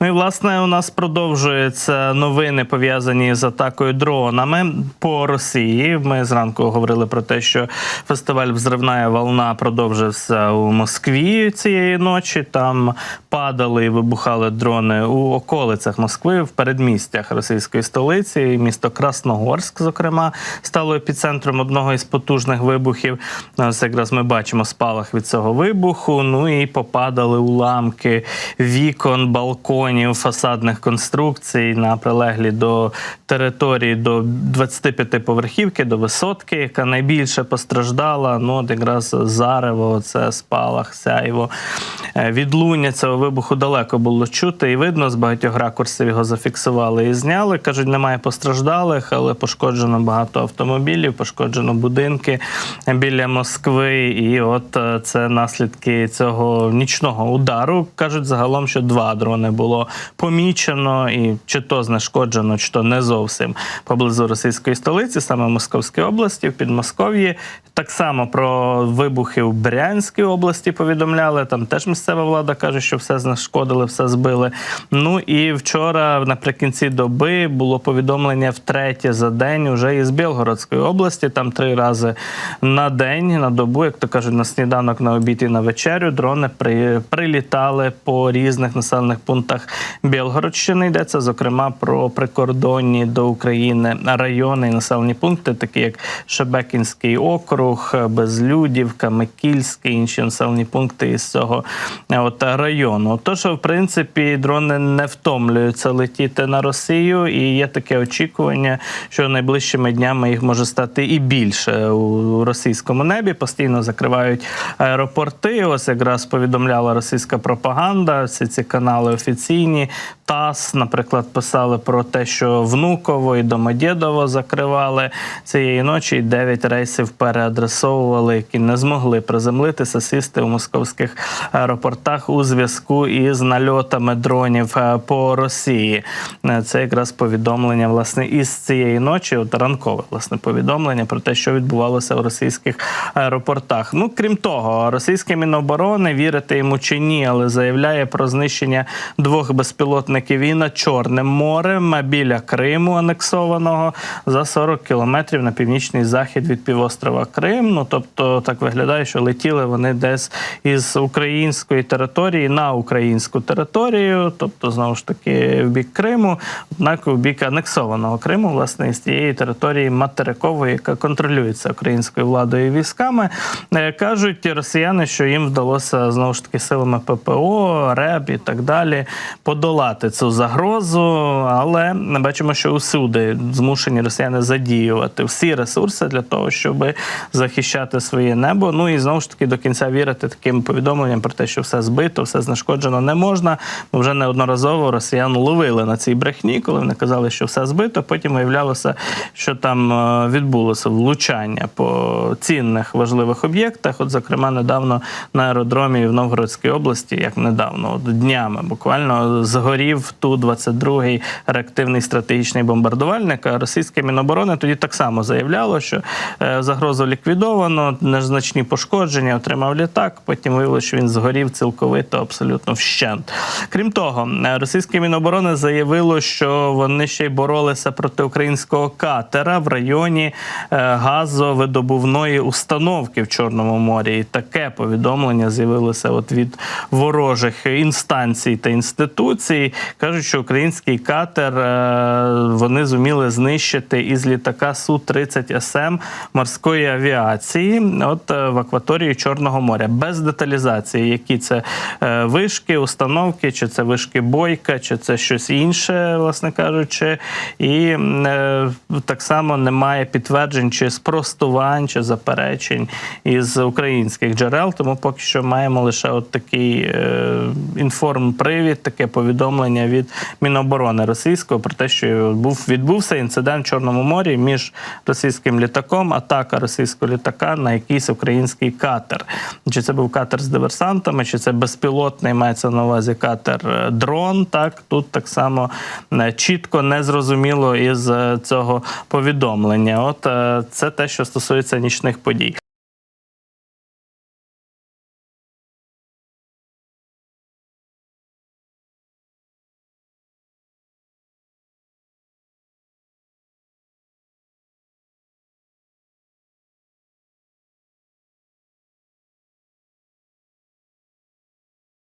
Ну і власне у нас продовжуються новини пов'язані з атакою дронами по Росії. Ми зранку говорили про те, що фестиваль Взривна волна продовжився у Москві цієї ночі. Там падали і вибухали дрони у околицях Москви в передмістях російської столиці. Місто Красногорськ, зокрема, стало епіцентром одного із потужних вибухів. Ось якраз ми бачимо спалах від цього вибуху. Ну і попадали уламки вікон, балконів, фасадних конструкцій на прилеглі до території до 25 поверхівки, до висотки, яка найбільше постраждала. Ну, от якраз зарево, це спалах, сяйво. Е, Відлуння цього вибуху далеко було чути і видно. З багатьох ракурсів його зафіксували і зняли. Кажуть, немає постраждалих, але пошкоджено багато автомобілів, пошкоджено будинки біля Москви. І от е, це наслідки цього нічного удару. Кажуть, загалом, що два дрони було помічено, і чи то знешкоджено, чи то не зовсім поблизу російської столиці, саме Московській області, в Підмосков'ї. Так само про вибухи в Брянській області повідомляли. Там теж місцева влада каже, що все знешкодили, все збили. Ну і вчора, наприкінці доби, було повідомлення втретє за день уже із Білгородської області. Там три рази на день, на добу, як то кажуть, на сніданок, на обід і на вечерю. Дрони при, прилітали по різних населених пунктах Білгородщини. Йдеться зокрема про прикордонні до України райони і населені пункти, такі як Шебекінський округ, Безлюдівка, Микільський, інші населені пункти із цього е, от району. Тож, в принципі, дрони не втомлюються летіти на Росію, і є таке очікування, що найближчими днями їх може стати і більше у російському небі. Постійно закривають аеропорти. Ось якраз повідомляла російська пропаганда. Всі ці канали офіційні. ТАСС, наприклад, писали про те, що Внуково і Домодєдово закривали цієї ночі. і Дев'ять рейсів переадресовували, які не змогли приземлитися, сісти у московських аеропортах у зв'язку із нальотами дронів е, по Росії. Е, Це якраз повідомлення власне із цієї ночі, от ранкове власне повідомлення про те, що відбувалося у російських аеропортах. Ну крім того, російське міноборони вірити йому чи ні, але заявляє про знищення двох безпілотників і над Чорним морем біля Криму, анексованого за 40 кілометрів на північний захід від півострова Крим. Ну тобто так виглядає, що летіли вони десь із української території на українську територію, тобто знову ж таки в бік Криму, однак в бік анексованого Криму, власне, із тієї території материкової, яка контролюється українською владою і військами. Е, Кажуть росіяни, що їм вдалося знову ж таки силами ППО, РЕБ і так далі подолати цю загрозу, але ми бачимо, що усюди змушені росіяни задіювати всі ресурси для того, щоб захищати своє небо. Ну і знову ж таки до кінця вірити таким повідомленням про те, що все збито, все знешкоджено не можна. Бо вже неодноразово росіян ловили на цій брехні, коли вони казали, що все збито. Потім виявлялося, що там е, відбулося влучання по цінних важливих об'єктах. От, зокрема, недавно на аеродромі в Новгородській області, як недавно, от днями буквально згорів ту 22-й реактивний стратегічний бомбардувальник. А російське міноборони тоді так само заявляло, що е, загрозу ліквідовано, незначні пошкодження отримав літак. Потім виявилося, що він згорів цілковито, абсолютно вщент. Крім того, е, російське міноборони заявило, що вони ще й боролися проти українського катера в районі е, газовидобувної установки в Чорному морі. І таке повідомлення з'явилося от від ворожих інстанцій та інституцій. Кажуть, що український катер е, вони зуміли знищити із літака су 30 СМ морської авіації, от е, в акваторії Чорного моря, без деталізації, які це е, вишки, установки, чи це вишки бойка, чи це щось інше, власне кажучи, і так само немає підтверджень чи спростувань, чи заперечень із українських джерел. Тому поки що маємо лише от такий інформпривід, таке повідомлення від Міноборони російського про те, що був відбувся інцидент в Чорному морі між російським літаком, атака російського літака на якийсь український катер. Чи це був катер з диверсантами, чи це безпілотний мається на увазі катер е, дрон. Так тут так само е, чітко не зрозуміло із е, цього повідомлення. От це те, що стосується нічних подій.